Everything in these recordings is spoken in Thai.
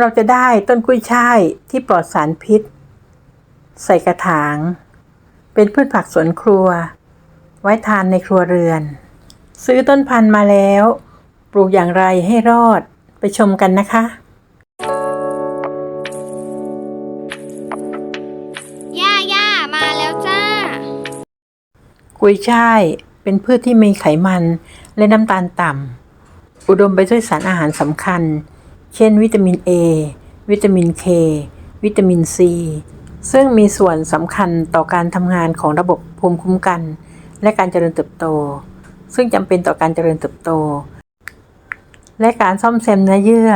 เราจะได้ต้นกุ้ยช่ายที่ปลอดสารพิษ ใส่กระถาง เป็นพืชผักสวนครัว ไว้ทานในครัวเรือน ซื้อต้นพันธุ์มาแล้ว ปลูกอย่างไรให้รอดไปชมกันนะคะย่าย่ามาแล้วจ้า กุยช่ายเป็นพืชที่มีไขมันและน้ำตาลต่ำอุดมไปด้วยสารอาหารสำคัญ เช่น วิตามิน A วิตามิน K วิตามิน C ซึ่งมีส่วนสำคัญต่อการทำงานของระบบภูมิคุ้มกัน และการเจริญเติบโต ซึ่งจำเป็นต่อการเจริญเติบโต และการซ่อมแซมเนื้อเยื่อ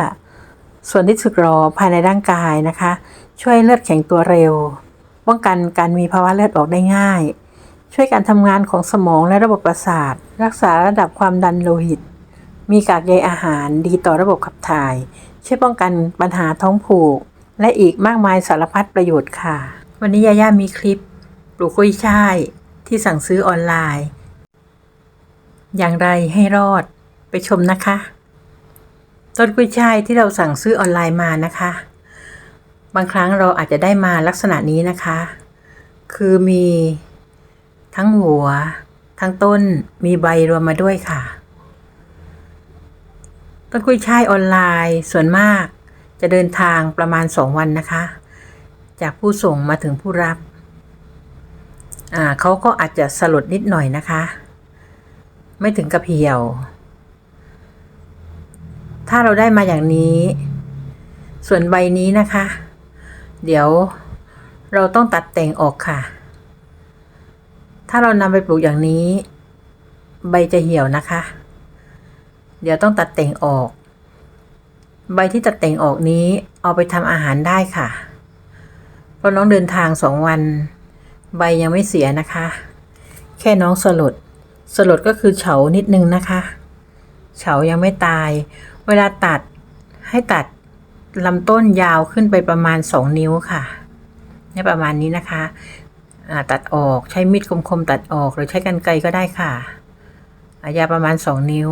ส่วนที่สึกหรอภายในร่างกายนะคะ ช่วยเลือดแข็งตัวเร็ว ป้องกันการมีภาวะเลือดออกได้ง่าย ช่วยการทำงานของสมองและระบบประสาท รักษาระดับความดันโลหิต มีกากใยอาหารดีต่อระบบขับถ่าย ช่วยป้องกันปัญหาท้องผูก และอีกมากมายสารพัดประโยชน์ค่ะ วันนี้ยาย่ามีคลิป ปลูกกุ้ยช่ายที่สั่งซื้อออนไลน์ อย่างไรให้รอดไปชมนะคะต้นกุ้ยช่ายที่เราสั่งซื้อออนไลน์มานะคะ บางครั้งเราอาจจะได้มาลักษณะนี้นะคะ คือมีทั้งหัว ทั้งต้นมีใบรวมมาด้วยค่ะ ต้นกุ้ยช่ายออนไลน์ส่วนมาก จะเดินทางประมาณ 2 วันนะคะ จากผู้ส่งมาถึงผู้รับอ่าเขาก็อาจจะสลดนิดหน่อยนะคะ ไม่ถึงกับเหี่ยว ถ้าเราได้มาอย่างนี้ ส่วนใบนี้นะคะ เดี๋ยวเราต้องตัดแต่งออกค่ะ ถ้าเรานำไปปลูกอย่างนี้ ใบจะเหี่ยวนะคะ เดี๋ยวต้องตัดแต่งออก ใบที่ตัดแต่งออกนี้เอาไปทำอาหารได้ค่ะ เพราะน้องเดินทางสองวัน ใบยังไม่เสียนะคะ แค่น้องสลด สลดก็คือเฉานิดนึงนะคะ เฉายังไม่ตาย เวลาตัดให้ตัดลำต้นยาวขึ้นไปประมาณ2นิ้วค่ะนี่ประมาณนี้นะคะตัดออกใช้มีดคมๆตัดออกหรือใช้กรรไกรก็ได้ค่ะอายาประมาณ2นิ้ว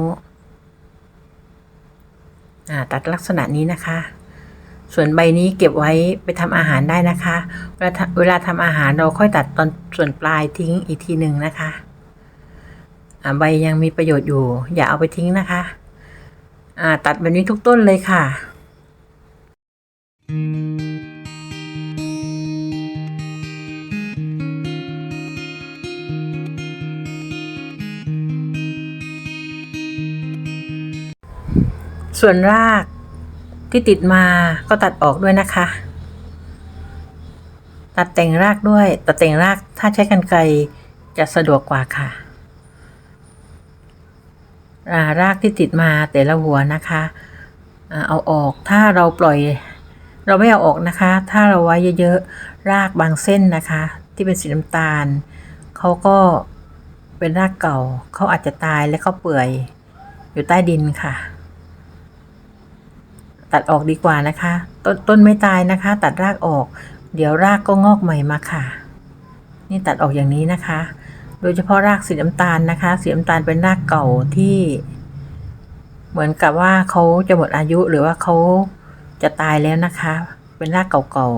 ตัดลักษณะนี้นะคะ ส่วนใบนี้เก็บไว้ไปทำอาหารได้นะคะ เวลาทำเวลาทำอาหารเราค่อยตัดตอนส่วนปลายทิ้งอีกทีหนึ่งนะคะใบยังมีประโยชน์อยู่ อย่าเอาไปทิ้งนะคะ ตัดแบบนี้ทุกต้นเลยค่ะ ส่วนรากที่ติดมาก็ตัดออกด้วยนะคะ ตัดแต่งรากด้วย ตัดแต่งรากถ้าใช้กรรไกรจะสะดวกกว่าค่ะอ่ารากที่ติดมาแต่ละหัวนะคะเอาออกถ้าเราปล่อย เราไม่เอาออกนะคะ ถ้าเราไว้เยอะๆรากบางเส้นนะคะ ที่เป็นสีน้ำตาลเขาก็เป็นรากเก่าเขาอาจจะตายและเขาเปื่อยอยู่ใต้ดินค่ะ ตัดออกดีกว่านะคะ ต้นต้นไม่ตายนะคะ ตัดรากออก เดี๋ยวรากก็งอกใหม่มาค่ะ นี่ตัดออกอย่างนี้นะคะ โดยเฉพาะรากสีน้ำตาลนะคะ สีน้ำตาลเป็นรากเก่าที่ เหมือนกับว่าเขาจะหมดอายุหรือว่าเขาจะตายแล้วนะคะ เป็นรากเก่า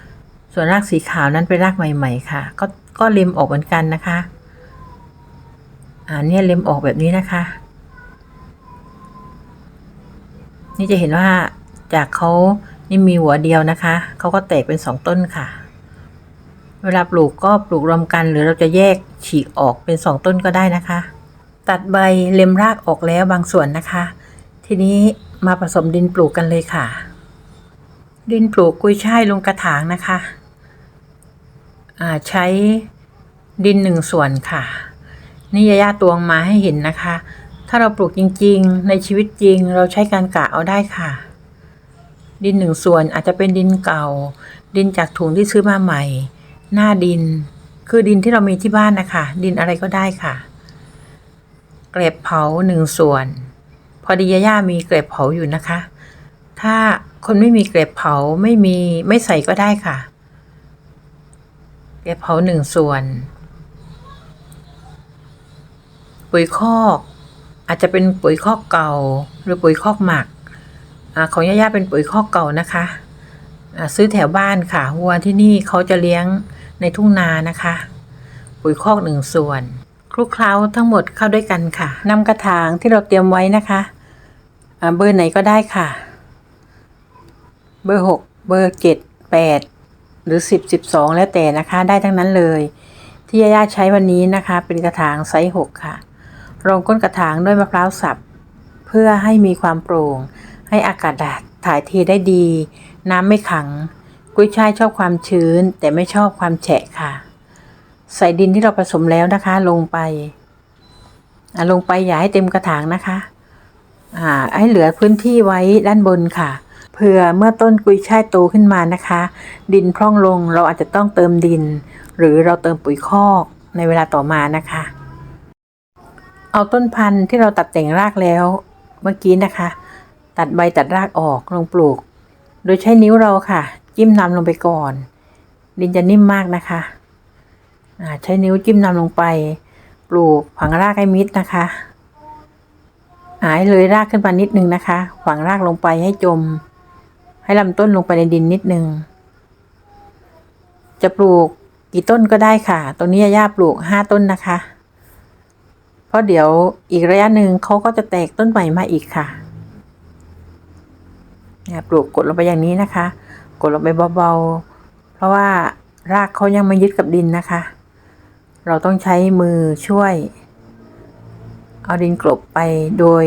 ๆ ส่วนรากสีขาวนั้นเป็นรากใหม่ ๆ ค่ะ ก็ก็เล็มออกเหมือนกันนะคะ อ่าเนี่ยเล็มออกแบบนี้นะคะ นี่จะเห็นว่าจากเขานี่มีหัวเดียวนะคะ เขาก็แตกเป็นสองต้นค่ะ เวลาปลูกก็ปลูกรวมกัน หรือเราจะแยกฉีกออกเป็นสองต้นก็ได้นะคะ ตัดใบเล็มรากออกแล้วบางส่วนนะคะ ทีนี้มาผสมดินปลูกกันเลยค่ะ ดินปลูกกุ้ยช่ายลงกระถางนะคะอ่าใช้ดินหนึ่งส่วนค่ะ นี่ยาย่าตวงมาให้เห็นนะคะ ถ้าเราปลูกจริงๆ ในชีวิตจริงเราใช้การกะเอาได้ค่ะ ดินหนึ่งส่วนอาจจะเป็นดินเก่า ดินจากถุงที่ซื้อมาใหม่ หน้าดิน คือดินที่เรามีที่บ้านนะคะ ดินอะไรก็ได้ค่ะ เกล็บเผาหนึ่งส่วน พอดีย่ามีเกล็บเผาอยู่นะคะ ถ้าคนไม่มีเกล็บเผาไม่มีไม่ใส่ก็ได้ค่ะ เกล็บเผาหนึ่งส่วน ปุ๋ยคอก อาจจะเป็นปุ๋ยคอกเก่า หรือปุ๋ยคอกหมักอของย่าๆเป็นปุ๋ยคอกเก่านะคะซื้อแถวบ้านค่ะวัวที่นี่เขาจะเลี้ยงในทุ่งนานะคะ ปุ๋ยคอกหนึ่งส่วนคลุกเคล้าทั้งหมดเข้าด้วยกันค่ะนำกระถางที่เราเตรียมไว้นะคะเบอร์ไหนก็ได้ค่ะ เบอร์หกเบอร์เจ็ดแปดหรือสิบสิบสองแล้วแต่นะคะ ได้ทั้งนั้นเลย ที่ย่าๆใช้วันนี้นะคะ เป็นกระถางไซส์หกค่ะ รองก้นกระถางด้วยมะพร้าวสับ เพื่อให้มีความโปร่ง ให้อากาศถ่ายเทได้ดี น้ำไม่ขัง กุ้ยช่ายชอบความชื้น แต่ไม่ชอบความแฉะค่ะ ใส่ดินที่เราผสมแล้วนะคะ ลงไปลงไปอย่าให้เต็มกระถางนะคะให้เหลือพื้นที่ไว้ด้านบนค่ะเพื่อเมื่อต้นกุยช่ายโตขึ้นมานะคะ ดินพร่องลงเราอาจจะต้องเติมดิน หรือเราเติมปุ๋ยคอกในเวลาต่อมานะคะ เอาต้นพันธุ์ที่เราตัดแต่งรากแล้วเมื่อกี้นะคะ ตัดใบตัดรากออกลงปลูก โดยใช้นิ้วเราค่ะ จิ้มนำลงไปก่อน ดินจะนิ่มมากนะคะใช้นิ้วจิ้มนำลงไป ปลูกฝังรากให้มิดนะคะหายเลยรากขึ้นมานิดนึงนะคะฝังรากลงไปให้จม ให้ลำต้นลงไปในดินนิดนึง จะปลูกกี่ต้นก็ได้ค่ะ ตรงนี้ย่าปลูกห้าต้นนะคะ ราะเดี๋ยวอีกระยะหนึ่งเขาก็จะแตกต้นใหม่มาอีกค่ะเนี่ยปลูกกดลงไปอย่างนี้นะคะ กดลงไปเบาๆ เพราะว่ารากเขายังไม่ยึดกับดินนะคะ เราต้องใช้มือช่วย เอาดินกลบไปโดย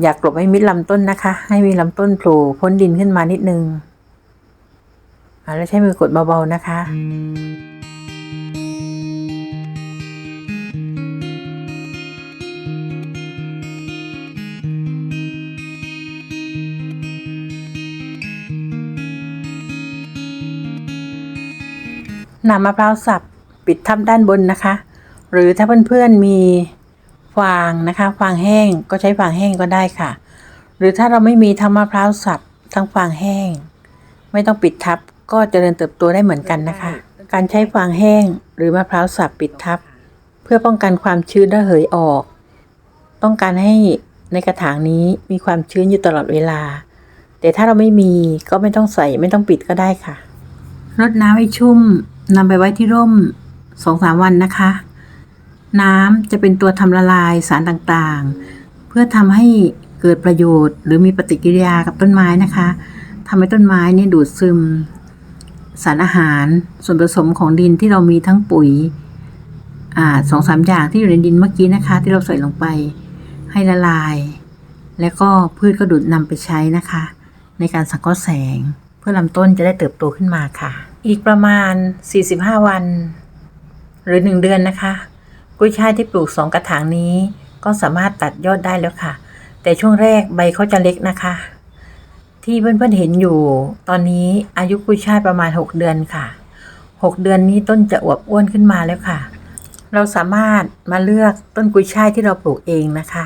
อย่ากกลบให้มิดลำต้นนะคะ ให้มีลำต้นโผล่พ้นดินขึ้นมานิดนึงแล้วใช้มือกดเบาๆนะคะ นำมะพร้าวสับปิดทับด้านบนนะคะ หรือถ้าเพื่อนๆมีฟางนะคะฟางแห้งก็ใช้ฟางแห้งก็ได้ค่ะ หรือถ้าเราไม่มีทั้งมะพร้าวสับทั้งฟางแห้ง ไม่ต้องปิดทับก็เจริญเติบโตได้เหมือนกันนะคะ การใช้ฟางแห้งหรือมะพร้าวสับปิดทับ เพื่อป้องกันความชื้นระเหยออก ต้องการให้ในกระถางนี้มีความชื้นอยู่ตลอดเวลา แต่ถ้าเราไม่มีก็ไม่ต้องใส่ไม่ต้องปิดก็ได้ค่ะรดน้ำให้ชุ่ม นำไปไว้ที่ร่มสองสามวันนะคะ น้ำจะเป็นตัวทำละลายสารต่างๆ เพื่อทำให้เกิดประโยชน์ หรือมีปฏิกิริยากับต้นไม้นะคะทำให้ต้นไม้นี่ดูดซึม สารอาหารส่วนผสมของดินที่เรามีทั้งปุ๋ยอ่าสองสามอย่างที่อยู่ในดินเมื่อกี้นะคะ ที่เราใส่ลงไปให้ละลาย แล้วก็พืชก็ดูดนำไปใช้นะคะ ในการสังเคราะห์แสง เพื่อลำต้นจะได้เติบโตขึ้นมาค่ะ อีกประมาณ 45 วัน หรือ 1 เดือนนะคะ กุ้ยช่ายที่ปลูก 2 กระถางนี้ ก็สามารถตัดยอดได้แล้วค่ะ แต่ช่วงแรกใบเขาจะเล็กนะคะ ที่เพื่อนๆเห็นอยู่ ตอนนี้อายุกุ้ยช่ายประมาณ 6 เดือนค่ะ 6 เดือนนี้ต้นจะอวบอ้วนขึ้นมาแล้วค่ะ เราสามารถมาเลือกต้นกุยช่ายที่เราปลูกเองนะคะ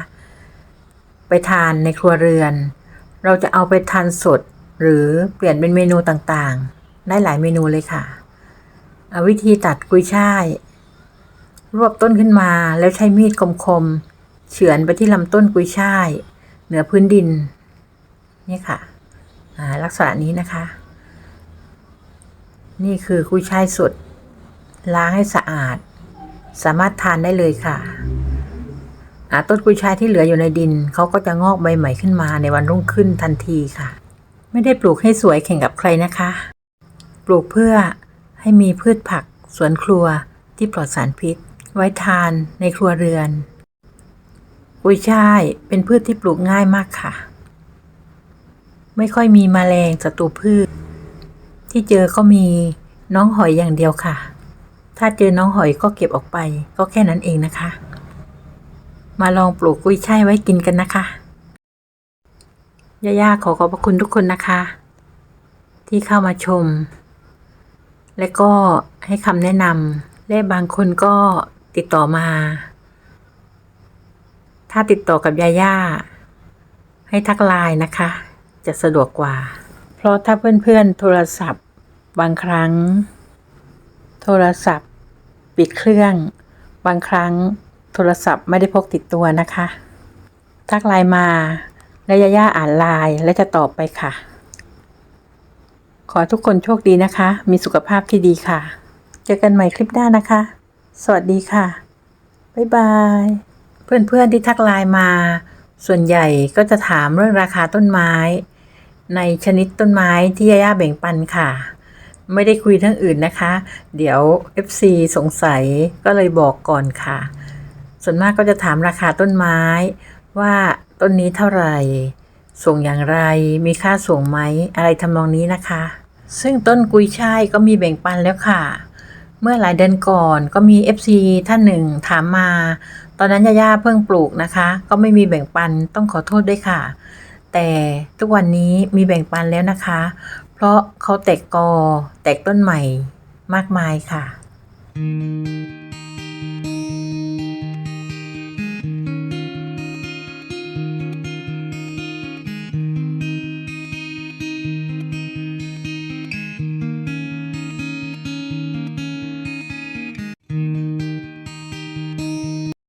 ไปทานในครัวเรือน เราจะเอาไปทานสดหรือเปลี่ยนเป็นเมนูต่างๆ ได้หลายเมนูเลยค่ะเอาวิธีตัดกุยช่าย รวบต้นขึ้นมาแล้วใช้มีดคมๆเฉือนไปที่ลำต้นกุยช่าย เหนือพื้นดิน นี่ค่ะลักษณะนี้นะคะ นี่คือกุยช่ายสดล้างให้สะอาด สามารถทานได้เลยค่ะต้นกุยช่ายที่เหลืออยู่ในดินเขาก็จะงอกใบใหม่ขึ้นมาในวันรุ่งขึ้นทันทีค่ะ ไม่ได้ปลูกให้สวยแข่งกับใครนะคะ ปลูกเพื่อให้มีพืชผักสวนครัวที่ปลอดสารพิษ ไว้ทานในครัวเรือน กุยช่ายเป็นพืชที่ปลูกง่ายมากค่ะ ไม่ค่อยมีแมลงศัตรูพืช ที่เจอก็มีน้องหอยอย่างเดียวค่ะ ถ้าเจอน้องหอยก็เก็บออกไป ก็แค่นั้นเองนะคะ มาลองปลูกกุยช่ายไว้กินกันนะคะย่าๆขอขอบพระคุณทุกคนนะคะ ที่เข้ามาชม และก็ให้คำแนะนำและบางคนก็ติดต่อมา ถ้าติดต่อกับยาย่าให้ทักไลน์นะคะ จะสะดวกกว่า เพราะถ้าเพื่อนๆโทรศัพท์บางครั้ง โทรศัพท์ ปิดเครื่อง บางครั้งโทรศัพท์ไม่ได้พกติดตัวนะคะ ทักไลน์มาและยาย่าอ่านไลน์และจะตอบไปค่ะ ขอทุกคนโชคดีนะคะ มีสุขภาพที่ดีค่ะ เจอกันใหม่คลิปหน้านะคะ สวัสดีค่ะ บ๊ายบาย เพื่อนๆที่ทักไลน์มา ส่วนใหญ่ก็จะถามเรื่องราคาต้นไม้ ในชนิดต้นไม้ที่ยาย่าแบ่งปันค่ะ ไม่ได้คุยเรื่องอื่นนะคะ เดี๋ยว FC สงสัยก็เลยบอกก่อนค่ะ ส่วนมากก็จะถามราคาต้นไม้ว่าต้นนี้เท่าไหร่ ส่งอย่างไรมีค่าส่งไหมอะไรทำนองนี้นะคะ ซึ่งต้นกุยช่ายก็มีแบ่งปันแล้วค่ะ เมื่อหลายเดือนก่อนก็มี FC ท่านหนึ่งถามมา ตอนนั้นย่าย่าเพิ่งปลูกนะคะ ก็ไม่มีแบ่งปันต้องขอโทษด้วยค่ะ แต่ทุกวันนี้มีแบ่งปันแล้วนะคะ เพราะเขาแตกกอแตกต้นใหม่มากมายค่ะ